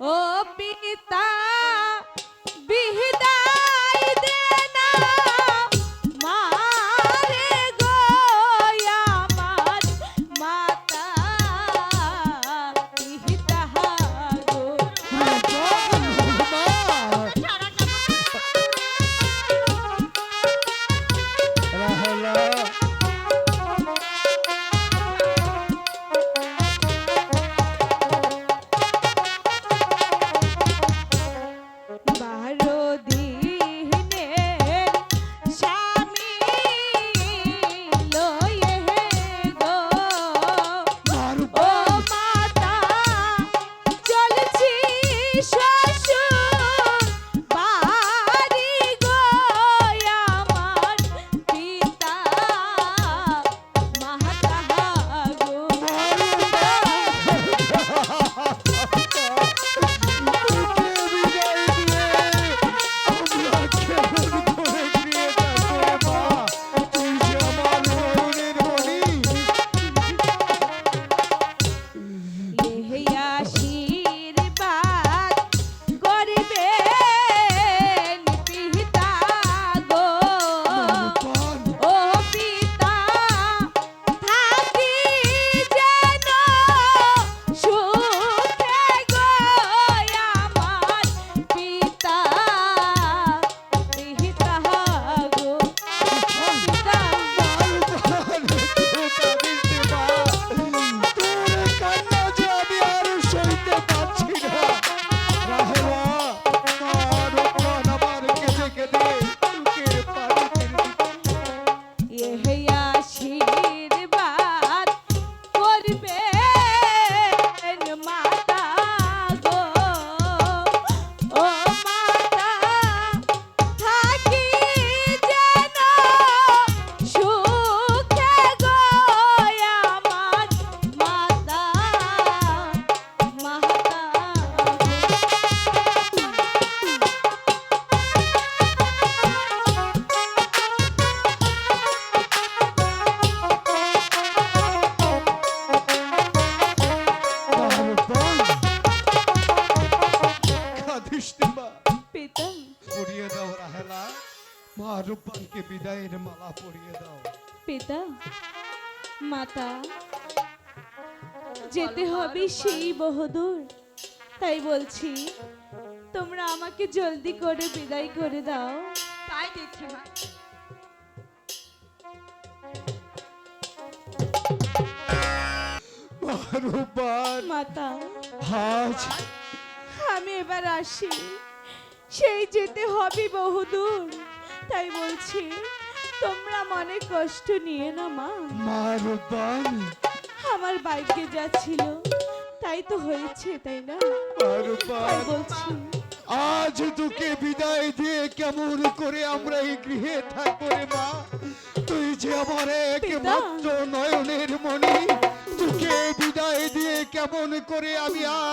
ও পিতা show. পিতা পরিয়ে দাও রাহেলা। মা রূপানকে বিদায়ের মালা পরিয়ে দাও। পিতা মাতা যেতে হবে সেই বহুদূর। তাই বলছি তোমরা আমাকে জলদি করে বিদায় করে দাও। তাই দিচ্ছি মা। মা মাতা আজ আমি এবার আসি। সেই যেতে হবে বহুদূর। তাই বলছি তোমরা মনে কষ্ট নিয়ে না মা। মা রূপান আমার বাইকে যা ছিল তাই তো হয়েছে তাই না? তাই বলছি। আজ তোকে বিদায় দিয়ে কেমন করে আমরা এই গৃহে থাকব রে মা? তুই যে আমার একমাত্র নয়নের মণি তোকে বিদায় দিয়ে কেমন করে আমি আজ